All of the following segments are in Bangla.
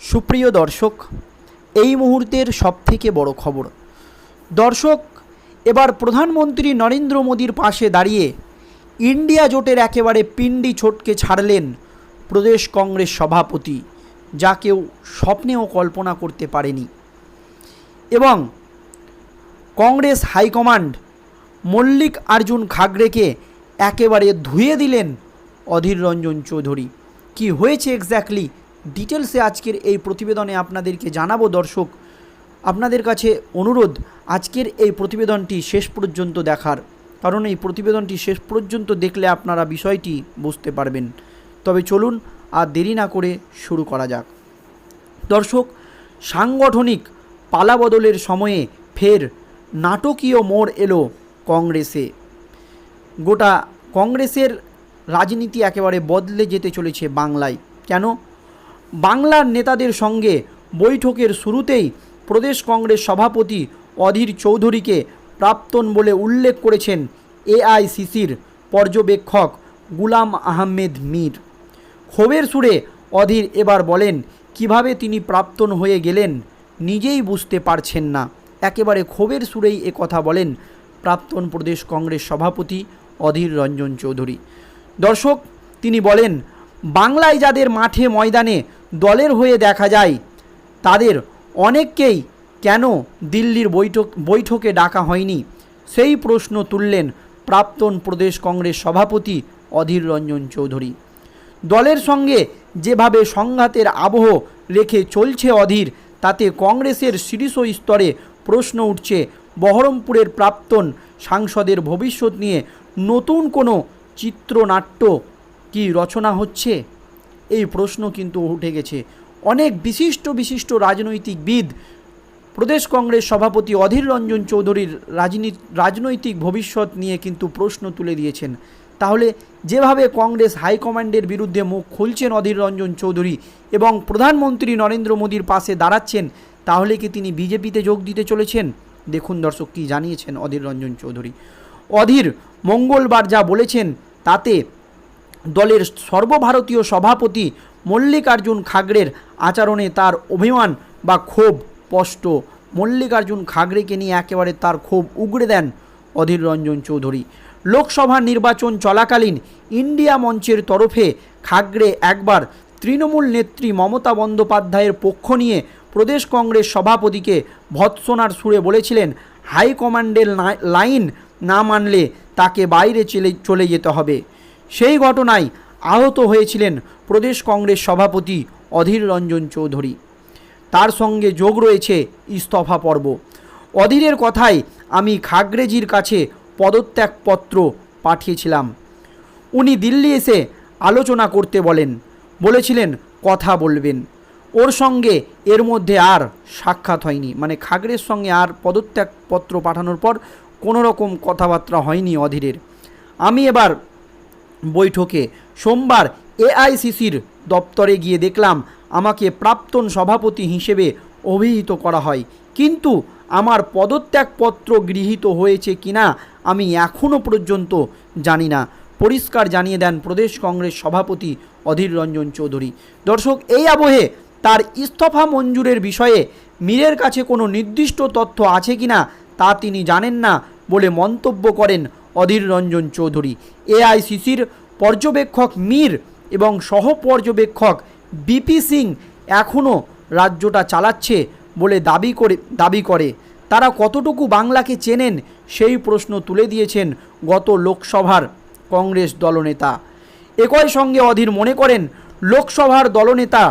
সুপ্রিয় দর্শক, এই মুহূর্তের সবথেকে বড় খবর। দর্শক, এবার প্রধানমন্ত্রী নরেন্দ্র মোদীর পাশে দাঁড়িয়ে ইন্ডিয়া জোটের একেবারে পিণ্ডি ছোটকে ছাড়লেন প্রদেশ কংগ্রেস সভাপতি, যা কেউ স্বপ্নেও কল্পনা করতে পারেনি। এবং কংগ্রেস হাইকমান্ড মল্লিক আর্জুন খাগড়েকে একেবারে ধুয়ে দিলেন অধীর রঞ্জন চৌধুরী। কি হয়েছে এক্স্যাক্টলি ডিটেলসে আজকের এই প্রতিবেদনে আপনাদেরকে জানাব, দর্শক, আপনাদের কাছে অনুরোধ, আজকের এই প্রতিবেদনটি শেষ পর্যন্ত দেখার। কারণ এই প্রতিবেদনটি শেষ পর্যন্ত দেখলে আপনারা বিষয়টি বুঝতে পারবেন। তবে চলুন আর দেরি না করে শুরু করা যাক। দর্শক, সাংগঠনিক পালাবদলের সময়ে ফের নাটকীয় মোড় এলো কংগ্রেসে। গোটা কংগ্রেসের রাজনীতি একেবারে বদলে যেতে চলেছে বাংলায়। কেন? বাংলার নেতাদের সঙ্গে বৈঠকের শুরুতেই প্রদেশ কংগ্রেস সভাপতি অধীর চৌধুরীকে প্রাক্তন বলে উল্লেখ করেছেন এআইসিসির পর্যবেক্ষক গুলাম আহমেদ মীর। ক্ষোভের সুরে অধীর এবার বলেন, কীভাবে তিনি প্রাক্তন হয়ে গেলেন নিজেই বুঝতে পারছেন না। একেবারে ক্ষোভের সুরেই এ কথা বলেন প্রাক্তন প্রদেশ কংগ্রেস সভাপতি অধীর রঞ্জন চৌধুরী। দর্শক, তিনি বলেন, বাংলায় যাদের মাঠে ময়দানে দলের হয়ে দেখা যায়। তাদের অনেককেই কেন দিল্লির বৈঠক বৈঠকে ডাকা হয়নি? সেই প্রশ্ন তুললেন প্রাক্তন প্রদেশ কংগ্রেস সভাপতি অধীর রঞ্জন চৌধুরী। দলের সঙ্গে যেভাবে সংঘাতের আবহ রেখে চলছে অধীর, তাতে কংগ্রেসের শীর্ষ স্তরে প্রশ্ন উঠছে। বহরমপুরের প্রাক্তন সাংসদের ভবিষ্যৎ নিয়ে নতুন কোনো চিত্রনাট্য কি রচনা হচ্ছে? এই প্রশ্ন কিন্তু উঠে গেছে। অনেক বিশিষ্ট বিশিষ্ট রাজনৈতিকবিদ, প্রদেশ কংগ্রেস সভাপতি অধীর রঞ্জন চৌধুরীর রাজনীতি রাজনৈতিক ভবিষ্যৎ নিয়ে কিন্তু প্রশ্ন তুলে দিয়েছেন। তাহলে যেভাবে কংগ্রেস হাইকমান্ডের বিরুদ্ধে মুখ খুলছেন অধীর রঞ্জন চৌধুরী এবং প্রধানমন্ত্রী নরেন্দ্র মোদীর পাশে দাঁড়াচ্ছেন, তাহলে কি তিনি বিজেপিতে যোগ দিতে চলেছেন? দেখুন দর্শক কী জানিয়েছেন অধীর রঞ্জন চৌধুরী। অধীর মঙ্গলবার যা বলেছেন, তাতে দলের সর্বভারতীয় সভাপতি মল্লিকার্জুন খাগড়ের আচরণে তার অভিমান বা ক্ষোভ স্পষ্ট। মল্লিকার্জুন খাগড়েকে নিয়ে একেবারে তার ক্ষোভ উগড়ে দেন অধীর রঞ্জন চৌধুরী। লোকসভা নির্বাচন চলাকালীন ইন্ডিয়া মঞ্চের তরফে খাগড়ে একবার তৃণমূল নেত্রী মমতা বন্দ্যোপাধ্যায়ের পক্ষ নিয়ে প্রদেশ কংগ্রেস সভাপতিকে ভৎসনার সুরে বলেছিলেন, হাইকমান্ডের লাইন না মানলে তাকে বাইরে চলে চলে যেতে হবে। সেই ঘটনায় আহত হয়েছিলেন প্রদেশ কংগ্রেস সভাপতি অধীর রঞ্জন চৌধুরী। তার সঙ্গে যোগ রয়েছে ইস্তফা পর্ব। অধীরের কথায় আমি খাগড়েজির কাছে পদত্যাগপত্র পাঠিয়েছিলাম। উনি দিল্লি এসে আলোচনা করতে বলেন, বলেছিলেন, কথা বলবেন। ওর সঙ্গে এর মধ্যে আর সাক্ষাৎ হয়নি। মানে খাগড়ের সঙ্গে আর পদত্যাগপত্র পাঠানোর পর কোনো রকম কথাবার্তা হয়নি অধীরের। আমি এবার বৈঠকে সোমবার এআইসিসির দপ্তরে গিয়ে দেখলাম আমাকে প্রাক্তন সভাপতি হিসেবে অভিহিত করা হয়। কিন্তু আমার পদত্যাগপত্র গৃহীত হয়েছে কিনা আমি এখনও পর্যন্ত জানি না। পরিষ্কার জানিয়ে দেন প্রদেশ কংগ্রেস সভাপতি অধীর রঞ্জন চৌধুরী। দর্শক, এই আবহে তার ইস্তফা মঞ্জুরের বিষয়ে মীরের কাছে কোনো নির্দিষ্ট তথ্য আছে কিনা তা তিনি জানেন না বলে মন্তব্য করেন অধীর রঞ্জন চৌধুরী। এআইসিসির পর্যবেক্ষক মীর এবং সহ পর্যবেক্ষক বিপি সিং এখনও রাজ্যটা চালাচ্ছে বলে দাবি করে দাবি করে। তারা কতটুকু বাংলাকে চেনেন সেই প্রশ্ন তুলে দিয়েছেন গত লোকসভার কংগ্রেস দলনেতা। একই সঙ্গে অধীর মনে করেন, লোকসভার দলনেতা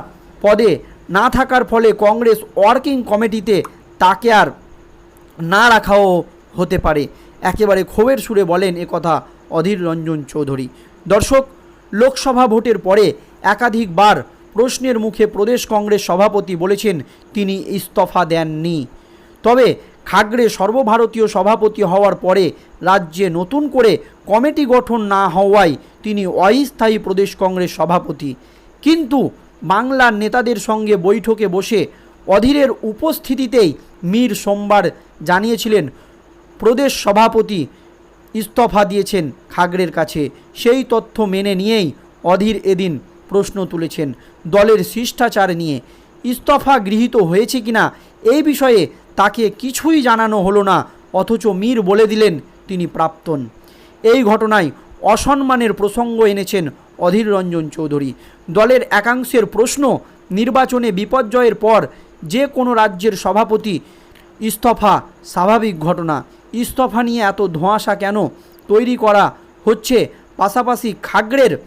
পদে না থাকার ফলে কংগ্রেস ওয়ার্কিং কমিটিতে তাকে আর না রাখাও হতে পারে। একেবারে ক্ষোভের সুরে বলেন একথা অধীর রঞ্জন চৌধুরী। দর্শক, লোকসভা ভোটের পরে একাধিকবার প্রশ্নের মুখে প্রদেশ কংগ্রেস সভাপতি বলেছেন তিনি ইস্তফা দেননি। তবে খাগড়ে সর্বভারতীয় সভাপতি হওয়ার পরে রাজ্যে নতুন করে কমিটি গঠন না হওয়ায় তিনি অস্থায়ী প্রদেশ কংগ্রেস সভাপতি। কিন্তু বাংলার নেতাদের সঙ্গে বৈঠকে বসে অধীরের উপস্থিতিতেই মীর সোমবার জানিয়েছিলেন প্রদেশ সভাপতি ইস্তফা দিয়েছেন খাগড়ের কাছে। সেই তথ্য মেনে নিয়েই অধীর এদিন প্রশ্ন তুলেছেন। দলের শিষ্টাচার নিয়ে ইস্তফা গৃহীত হয়েছে কিনা এই বিষয়ে তাকে কিছুই জানানো হলো না, অথচ মীর বলে দিলেন তিনি প্রাক্তন। এই ঘটনায় অসম্মানের প্রসঙ্গ এনেছেন অধীর রঞ্জন চৌধুরী। দলের একাংশের প্রশ্ন নির্বাচনে বিপর্যয়ের পর যে কোনো রাজ্যের সভাপতি ইস্তফা স্বাভাবিক ঘটনা। ইস্তফা নিয়ে এত ধোঁয়াশা কেন? তৈরি করা হচ্ছে পাশাপাশি খাগড়ের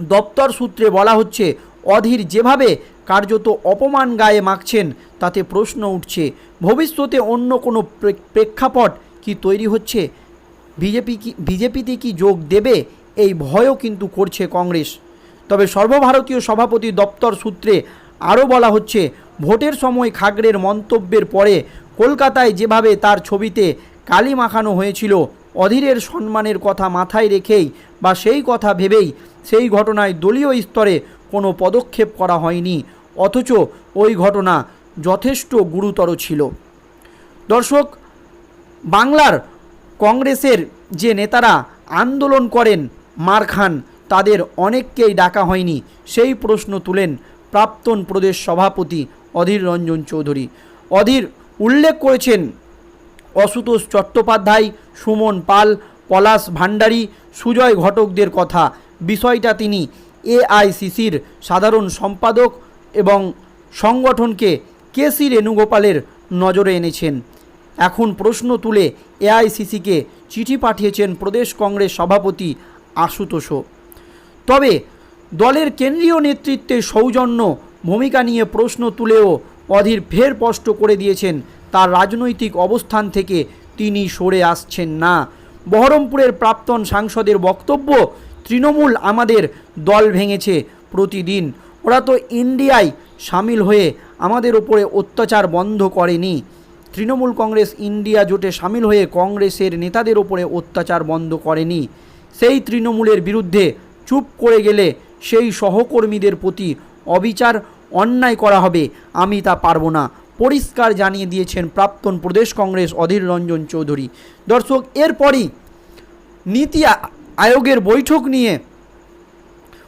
দপ্তর সূত্রে বলা হচ্ছে, অধীর যেভাবে কার্যত অপমান গায়ে মাখছেন, তাতে প্রশ্ন উঠছে, ভবিষ্যতে অন্য কোনো প্রেক্ষাপট কি তৈরি হচ্ছে? বিজেপি কি, বিজেপিতে কি যোগ দেবে? এই ভয়ও কিন্তু করছে কংগ্রেস। তবে সর্বভারতীয় সভাপতি দপ্তর সূত্রে আরও বলা হচ্ছে ভোটের সময় খাগড়ের মন্তব্যের পরে কলকাতায় যেভাবে তার ছবিতে কালি মাখানো হয়েছিল, অধীরের সম্মানের কথা মাথায় রেখেই বা সেই কথা ভেবেই সেই ঘটনায় দলীয় স্তরে কোনো পদক্ষেপ করা হয়নি, অথচ ওই ঘটনা যথেষ্ট গুরুতর ছিল। দর্শক, বাংলার কংগ্রেসের যে নেতারা আন্দোলন করেন মার খান, তাদের অনেককেই ডাকা হয়নি, সেই প্রশ্ন তুলেন প্রাক্তন প্রদেশ সভাপতি অধীর রঞ্জন চৌধুরী। অধীর উল্লেখ করেছেন অশুতোষ চট্টোপাধ্যায়, সুমন পাল, পলাশ ভান্ডারী সুজয় ঘটকদের কথা। বিষয়টা তিনি এআইসিসির সাধারণ সম্পাদক এবং সংগঠনকে কেসি রেণুগোপালের নজরে এনেছেন। এখন প্রশ্ন তুলে এআইসিসিকে চিঠি পাঠিয়েছেন প্রদেশ কংগ্রেস সভাপতি আশুতোষও তবে দলের কেন্দ্রীয় নেতৃত্বের সৌজন্য ভূমিকা নিয়ে প্রশ্ন তুলেও অধীর ফের স্পষ্ট করে দিয়েছেন, তার রাজনৈতিক অবস্থান থেকে তিনি সরে আসছেন না। বহরমপুরের প্রাক্তন সাংসদের বক্তব্য, তৃণমূল আমাদের দল ভেঙেছে প্রতিদিন। ওরা তো ইন্ডিয়ায় সামিল হয়ে আমাদের ওপরে অত্যাচার বন্ধ করেনি। তৃণমূল কংগ্রেস ইন্ডিয়া জোটে সামিল হয়ে কংগ্রেসের নেতাদের ওপরে অত্যাচার বন্ধ করেনি। সেই তৃণমূলের বিরুদ্ধে চুপ করে গেলে সেই সহকর্মীদের প্রতি অবিচার অন্যায় করা হবে, আমি তা পারব না। পরিষ্কার জানিয়ে দিয়েছেন প্রাক্তন প্রদেশ কংগ্রেস অধীর রঞ্জন চৌধুরী। দর্শক, এরপরই নীতি আয়োগের বৈঠক নিয়ে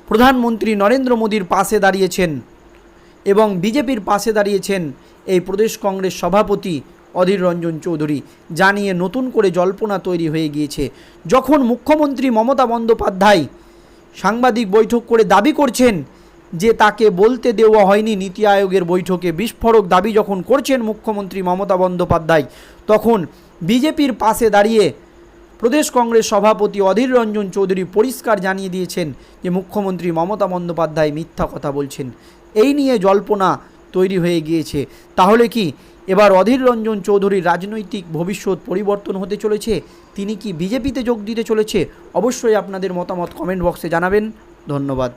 প্রধানমন্ত্রী নরেন্দ্র মোদীর পাশে দাঁড়িয়েছেন এবং বিজেপির পাশে দাঁড়িয়েছেন এই প্রদেশ কংগ্রেস সভাপতি অধীর রঞ্জন চৌধুরী। জানিয়ে নতুন করে জল্পনা তৈরি হয়ে গিয়েছে। যখন মুখ্যমন্ত্রী মমতা বন্দ্যোপাধ্যায় সাংবাদিক বৈঠক করে দাবি করছেন যে তাকে বলতে দেওয়া হয়নি নীতি আয়োগের বৈঠকে, বিস্ফোরক দাবি যখন করছেন মুখ্যমন্ত্রী মমতা বন্দ্যোপাধ্যায়, তখন বিজেপির পাশে দাঁড়িয়ে প্রদেশ কংগ্রেস সভাপতি অধীর রঞ্জন চৌধুরী পরিষ্কার জানিয়ে দিয়েছেন যে মুখ্যমন্ত্রী মমতা বন্দ্যোপাধ্যায় মিথ্যা কথা বলছেন। এই নিয়ে জল্পনা তৈরি হয়ে গিয়েছে। তাহলে কি এবার অধীর রঞ্জন চৌধুরীর রাজনৈতিক ভবিষ্যৎ পরিবর্তন হতে চলেছে? তিনি কি বিজেপিতে যোগ দিতে চলেছে? অবশ্যই আপনাদের মতামত কমেন্ট বক্সে জানাবেন। ধন্যবাদ।